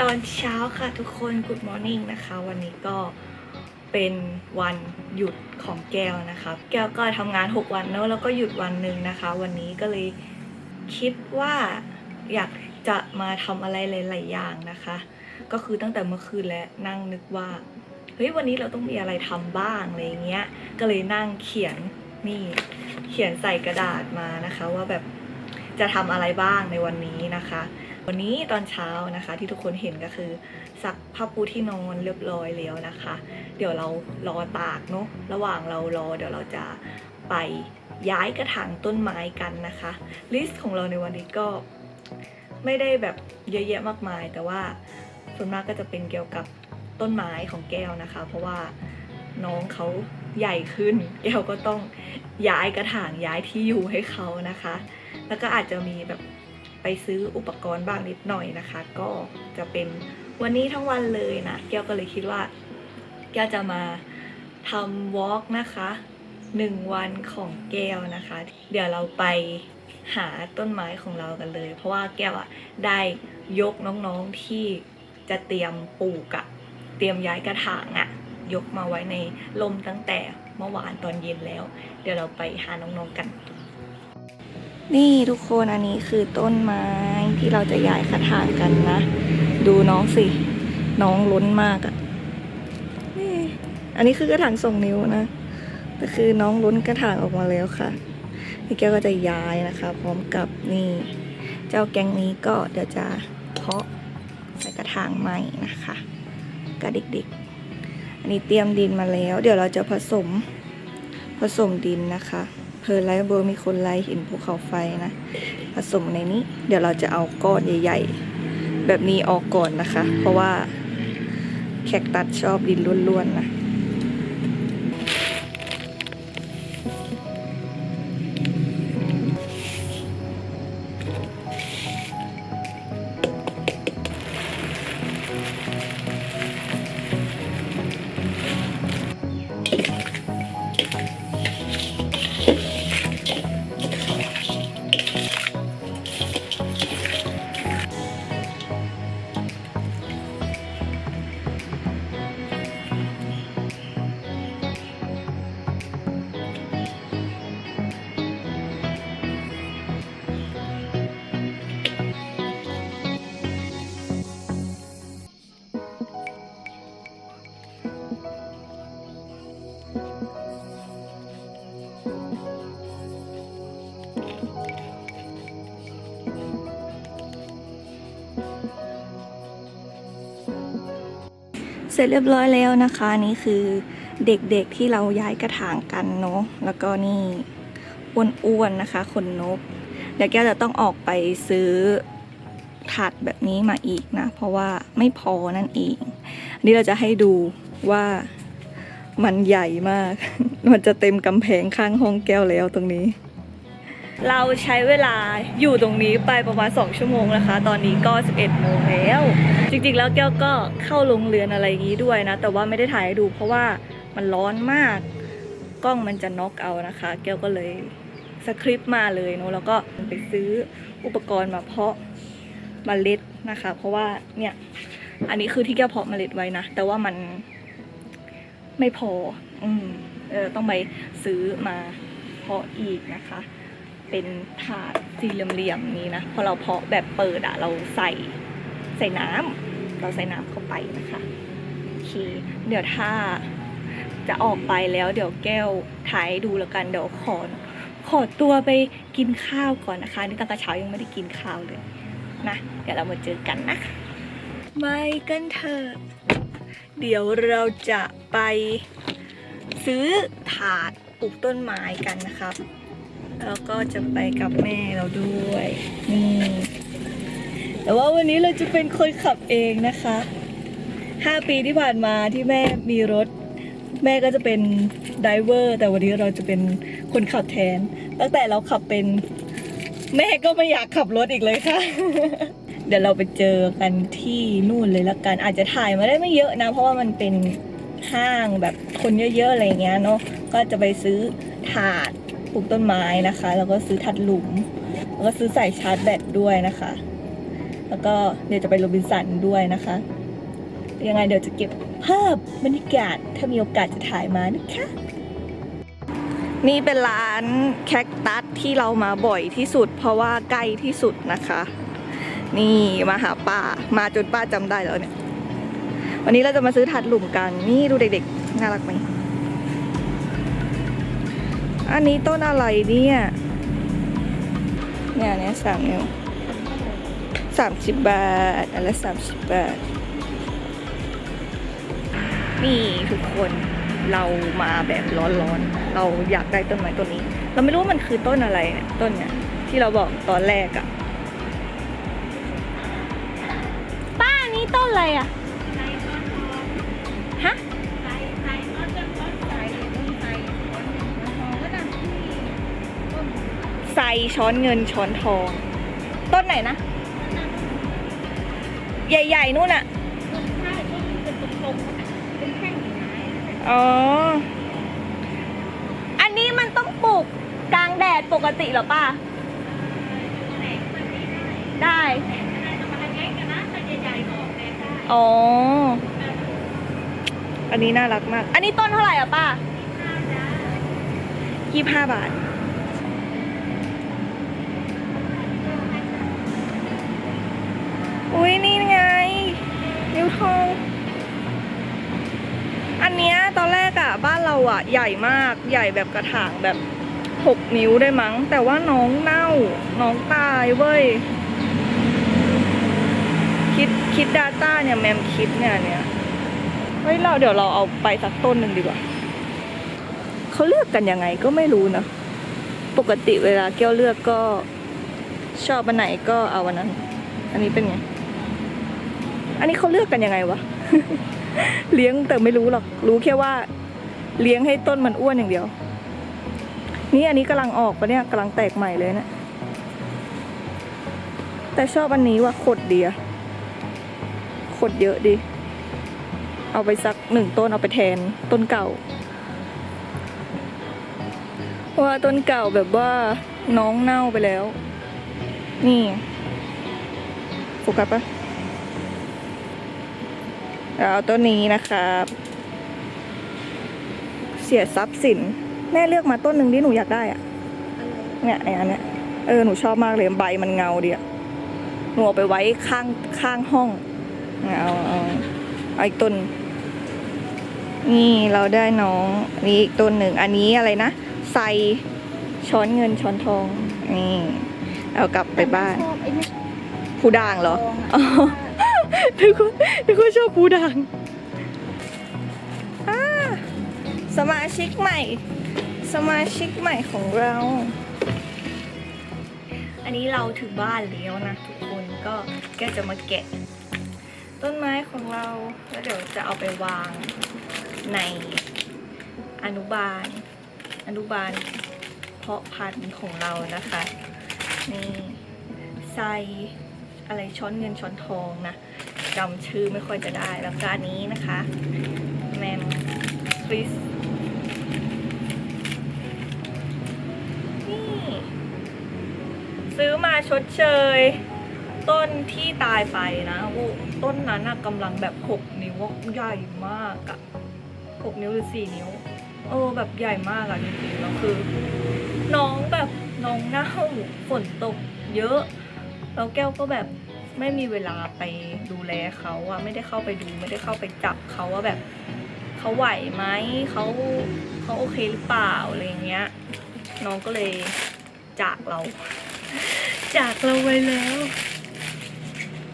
ตอนเช้าค่ะทุกคน Good Morning นะคะ วันนี้ก็เป็นวันหยุดของแก้วนะคะ แก้วก็ทำงาน 6 วันเนอะแล้วก็หยุดวันหนึ่งนะคะ วันนี้ก็เลยคิดว่าอยากจะมาทำอะไรหลายๆอย่างนะคะ ก็คือตั้งแต่เมื่อคืนแล้วนั่งนึกว่า เฮ้ยวันนี้เราต้องมีอะไรทำบ้างอะไรเงี้ย ก็เลยนั่งเขียนนี่เขียนใส่กระดาษมานะคะ ว่าแบบจะทำอะไรบ้างในวันนี้นะคะ วันนี้ตอนเช้านะคะที่ทุกคนเห็นก็คือซักผ้าปูที่นอนเรียบร้อยแล้วนะคะ เดี๋ยวเรารอตากเนาะระหว่างเรารอเดี๋ยวเราจะไปย้ายกระถางต้นไม้กันนะคะลิสต์ของเราในวันนี้ก็ไม่ได้แบบเยอะแยะมากมาย แต่ว่าส่วนมากก็จะเป็นเกี่ยวกับต้นไม้ของแก้วนะคะ เพราะว่าน้องเขาใหญ่ขึ้น แก้วก็ต้องย้ายกระถางย้ายที่อยู่ให้เขานะคะ แล้วก็อาจจะมีแบบ ไปซื้ออุปกรณ์บ้างนิดหน่อยนะคะ ก็จะเป็นวันนี้ทั้งวันเลยนะแก้วก็เลยคิดว่า แก้วจะมาทำวอล์กนะคะหนึ่งวันของแก้วนะคะ เดี๋ยวเราไปหาต้นไม้ของเรากันเลย เพราะว่าแก้วอะได้ยกน้องๆที่จะเตรียมปลูกอะเตรียมย้ายกระถางอะยกมาไว้ในลมตั้งแต่เมื่อวานตอนเย็นแล้ว เดี๋ยวเราไปหาน้องๆกัน นี่ทุกคนอันนี้คือต้นไม้ที่เราจะย้ายกระถางกันนะ ดูน้องสิ น้องล้นมากอะ่ะนี่อันนี้คือกระถางส่งนิ้วนะแต่คือน้องล้นกระถางออกมาแล้วค่ะพี่แก้วก็จะย้ายนะคะ พร้อมกับนี่ เจ้าแกงนี้ก็เดี๋ยวจะเพาะใส่กระถางใหม่นะคะกับเด็กๆ อันนี้เตรียมดินมาแล้ว เดี๋ยวเราจะผสมผสมดินนะคะ เพอไลท์เบอร์มีคนไลท์เห็นภูเขาไฟนะ ผสมในนี้ เดี๋ยวเราจะเอาก้อนใหญ่ๆ แบบนี้ออกก่อนนะคะ เพราะว่าแขกตัดชอบดินล้วนๆนะ เสร็จเรียบร้อยแล้วนะคะนี่คือเด็กๆที่เราย้ายกระถางกันเนาะแล้วก็นี่อ้วนๆนะคะขนนก เดี๋ยวแก้วจะต้องออกไปซื้อถาดแบบนี้มาอีกนะ เพราะว่าไม่พอนั่นเองอันนี้เราจะให้ดูว่ามันใหญ่มาก มันจะเต็มกำแพงข้างห้องแก้วแล้วตรงนี้ เราใช้เวลาอยู่ตรงนี้ไปประมาณ 2 ชั่วโมงนะคะ ตอนนี้ก็ 11โมงแล้ว จริงๆ แล้วแก้วก็เข้าโรงเรือนอะไรอย่างนี้ด้วยนะ แต่ว่าไม่ได้ถ่ายให้ดูเพราะว่ามันร้อนมาก กล้องมันจะน็อกเอานะคะ แก้วก็เลยสคริปต์มาเลยเนาะ แล้วก็ไปซื้ออุปกรณ์มาเพาะเมล็ดนะคะ เพราะว่าเนี่ย อันนี้คือที่แก้วเพาะเมล็ดไว้นะ แต่ว่ามันไม่พอ อืม เออต้องไปซื้อมาเพาะอีกนะคะ เป็นถาดสี่เหลี่ยมๆนี้นะพอเราเพาะแบบเปิดอะเราใส่ใส่น้ำเราใส่น้ำเข้าไปนะคะโอเคเดี๋ยวถ้าจะออกไปแล้วเดี๋ยวแก้วถ่ายดูแล้วกันเดี๋ยวขอขอตัวไปกินข้าวก่อนนะคะ นี่ตั้งแต่เช้ายังไม่ได้กินข้าวเลยนะเดี๋ยวเรามาเจอกันนะไม่กันเถอะเดี๋ยวเราจะไปซื้อถาดปลูกต้นไม้กันนะครับ แล้วก็จะไปกับแม่เราด้วยนี่แต่ว่าวันนี้เราจะเป็นคนขับเองนะคะห้าปีที่ผ่านมาที่แม่มีรถ แม่ก็จะเป็นไดเวอร์แต่วันนี้เราจะเป็นคนขับแทน ตั้งแต่เราขับเป็น แม่ก็ไม่อยากขับรถอีกเลยค่ะ เดี๋ยวเราไปเจอกันที่นู่นเลยละกัน อาจจะถ่ายมาได้ไม่เยอะนะ เพราะว่ามันเป็นห้างแบบคนเยอะๆอะไรเงี้ยเนาะก็จะไปซื้อถาด ปลูกต้นไม้นะคะ แล้วก็ซื้อถัดหลุม แล้วก็ซื้อสายชาร์จแบตด้วยนะคะ แล้วก็เดี๋ยวจะไปโรบินสันด้วยนะคะ ยังไงเดี๋ยวจะเก็บภาพบรรยากาศถ้ามีโอกาสจะถ่ายมานะคะ นี่เป็นร้านแคคตัสที่เรามาบ่อยที่สุด เพราะว่าใกล้ที่สุดนะคะ นี่มาหาป้ามาจนป้าจำได้แล้วเนี่ยวันนี้เราจะมาซื้อถัดหลุมกัน นี่ดูเด็กๆ น่ารักไหม อันนี้ต้นอะไรเนี่ยเนี่ยเนี่ยสามนิ้วสามสิบบาทอันละสามสิบบาท นี่ทุกคนเรามาแบบร้อนๆ เราอยากได้ต้นไม้ต้นนี้ เราไม่รู้ว่ามันคือต้นอะไรเนี่ยต้นเนี่ยที่เราบอกตอนแรกอะป้านี่ต้นอะไรอะ ช้อนเงินช้อนทอง ต้นไหนนะ ใหญ่ๆนู่นอะอ๋อ อันนี้มันต้องปลูกกลางแดดปกติเหรอป้าได้อ๋อ อันนี้น่ารักมาก อันนี้ต้นเท่าไหร่อะป้ายี่ห้าบาท อุ้ยนี่ไง นิ้วทอง อันเนี้ยตอนแรกอะบ้านเราอะใหญ่มากใหญ่แบบกระถางแบบหกนิ้วได้มั้ง แต่ว่าน้องเน่า น้องตายเว้ย คิดคิด Data เนี่ยแมมคิดเนี่ยเนี่ยเฮ้ยเราเดี๋ยวเราเอาไปสักต้นหนึ่งดีกว่าเขาเลือกกันยังไงก็ไม่รู้นะ ปกติเวลาเกี้ยวเลือกก็ชอบอันไหนก็เอาอันนั้น อันนี้เป็นไง อันนี้เขาเลือกกันยังไงวะ เลี้ยงแต่ไม่รู้หรอก รู้แค่ว่า เลี้ยงให้ต้นมันอ้วนอย่างเดียว นี่อันนี้กำลังออกปะเนี่ยกำลังแตกใหม่เลยเนะี่ยแต่ชอบอันนี้ว่าขดดีอะขดเยอะดี เอาไปสักหนึ่งต้นเอาไปแทนต้นเก่า ว่าต้นเก่าแบบว่าน้องเน่าไปแล้ว นี่โฟกัสปะ เอาต้นนี้นะครับ เสียทรัพย์สิน แม่เลือกมาต้นหนึ่งที่หนูอยากได้อะเนี่ยไอ้อันเนี้ยเออหนูชอบมากเลยใบมันเงาดีอะหนูเอาไปไว้ข้างข้างห้องเอาเอาเอาอีกต้น นี่เราได้น้องนี่อีกต้นหนึ่งอันนี้อะไรนะใส่ช้อนเงินช้อนทองนี่เอากลับไปบ้านชอบไอ้เนี่ยผู้ด่างเหรอ ทองอะอ๋อทุกคนทุกคนชอบผู้ด่างอ่าสมาชิกใหม่ สมาชิกใหม่ของเรา อันนี้เราถึงบ้านแล้วนะทุกคนก็แกจะมาแกะ ต้นไม้ของเราแล้วเดี๋ยวจะเอาไปวางในอนุบาล อนุบาล เพาะพันธุ์ของเรานะคะนี่ใส่อะไรช้อนเงินช้อนทองนะ จำชื่อไม่ค่อยจะได้ แล้วก็อันนี้นะคะ แมมฟริสนี่ ซื้อมาชดเชย ต้นที่ตายไปนะโอ้ต้นนั้นกำลังแบบหกนิ้วใหญ่มากอะหกนิ้วหรือสี่นิ้ว เออแบบใหญ่มากอะจริงๆแล้วคือ น้องแบบน้องเน่าฝนตกเยอะ แล้วแก้วก็แบบ ไม่มีเวลาไปดูแลเขาอะไม่ได้เข้าไปดู ไม่ได้เข้าไปจับเขาว่าแบบเขาไหวไหมเขาเขาโอเคหรือเปล่าอะไรเงี้ย น้องก็เลยจากเรา จากเราไปแล้ว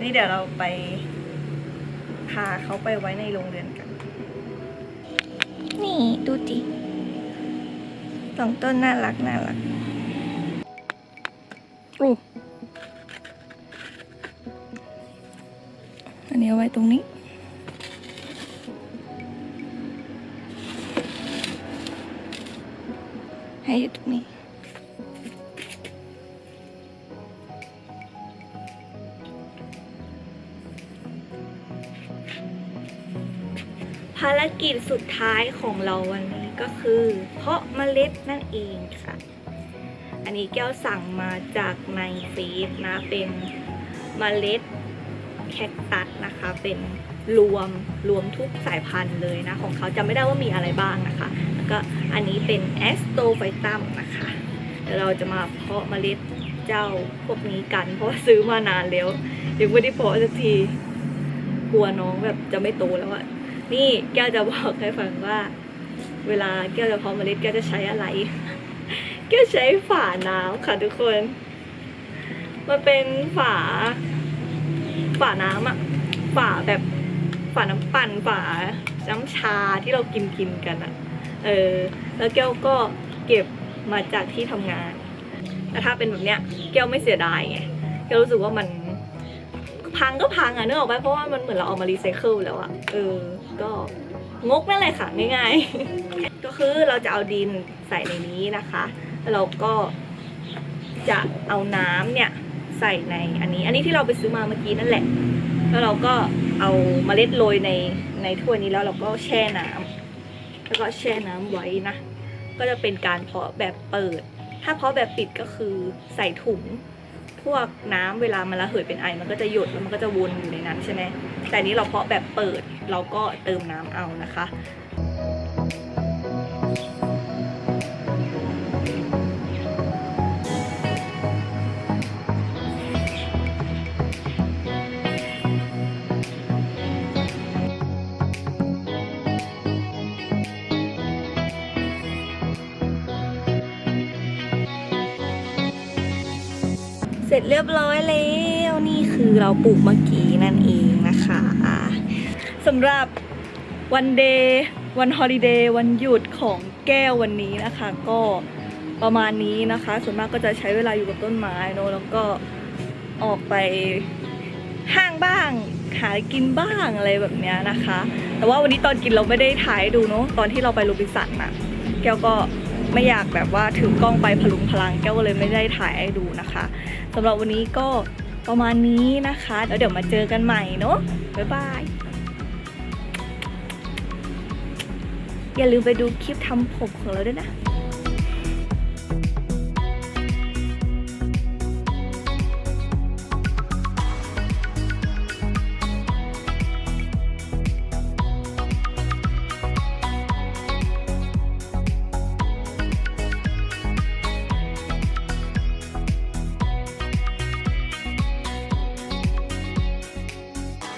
นี่เดี๋ยวเราไปพาเขาไปไว้ในโรงเรียนกัน นี่ดูจิสองต้นน่ารักน่ารักรูอั นี้เอาไว้ตรงนี้ ให้อยู่ตรงนี้ภารกิจสุดท้ายของเราวันนี้ก็คือ เพาะเมล็ดนั่นเองค่ะ อันนี้แก้วสั่งมาจากในเฟซนะเป็นเมล็ด แคคตัสนะคะ เป็นรวมรวมทุกสายพันธุ์เลยนะ ของเขาจะไม่ได้ว่ามีอะไรบ้างนะคะ แล้วก็อันนี้เป็นแอสโตไฟตัมนะคะเดี๋ยวเราจะมาเพาะเมล็ดเจ้าพวกนี้กัน เพราะว่าซื้อมานานแล้วยังไม่ได้เพาะสักทีกลัวน้องแบบจะไม่โตแล้วอะนี่แก้วจะบอกให้ฟังว่า เวลาแก้วจะเพาะเมล็ดแก้วจะใช้อะไร แก้วใช้ฝาน้ำค่ะทุกคน มันเป็นฝา ฝาน้ำอะฝาแบบฝาน้ำปั่นฝาน้ำชาที่เรากินกินกันอะเออแล้วแก้วก็เก็บมาจากที่ทำงานแต่ถ้าเป็นแบบเนี้ยแก้วไม่เสียดายไงแก้วรู้สึกว่ามันพังก็พังอะเนึกอออกไหมเพราะว่ามันเหมือนเราเอามารีไซเคิลแล้วอะเออก็งกนั่นแหละค่ะง่ายๆ ก็คือเราจะเอาดินใส่ในนี้นะคะ แล้วเราก็จะเอาน้ำเนี่ย ใส่ในอันนี้ อันนี้ที่เราไปซื้อมาเมื่อกี้นั่นแหละ แล้วเราก็เอาเมล็ดโรยในในถ้วยนี้แล้วเราก็แช่น้ำแล้วก็แช่น้ำไว้นะ ก็จะเป็นการเพาะแบบเปิด ถ้าเพาะแบบปิดก็คือใส่ถุงพวกน้ำเวลามันระเหยเป็นไอ มันก็จะหยดแล้วมันก็จะวนอยู่ในนั้นใช่ไหมแต่นนี้เราเพาะแบบเปิด เราก็เติมน้ำเอานะคะ สร็จเรียบร้อยแล้วนี่คือเราปลูกเมื่อกี้นั่นเองนะคะสำหรับวันเดย์วันฮอลิเดย์วันหยุดของแก้ววันนี้นะคะ ก็ประมาณนี้นะคะ ส่วนมากก็จะใช้เวลาอยู่กับต้นไม้เนอะแล้วก็ออกไปห้างบ้างหากินบ้างอะไรแบบนี้นะคะ แต่ว่าวันนี้ตอนกินเราไม่ได้ถ่ายดูเนอะตอนที่เราไปโรบินสันอะแก้วก็ไม่อยากแบบว่าถือกล้องไปพลุงพลังแก้วก็เลยไม่ได้ถ่ายให้ดูนะคะ สำหรับวันนี้ก็ประมาณนี้นะคะ แล้วเดี๋ยวมาเจอกันใหม่เนาะบ๊ายบาย อย่าลืมไปดูคลิปทำผมของเราด้วยนะ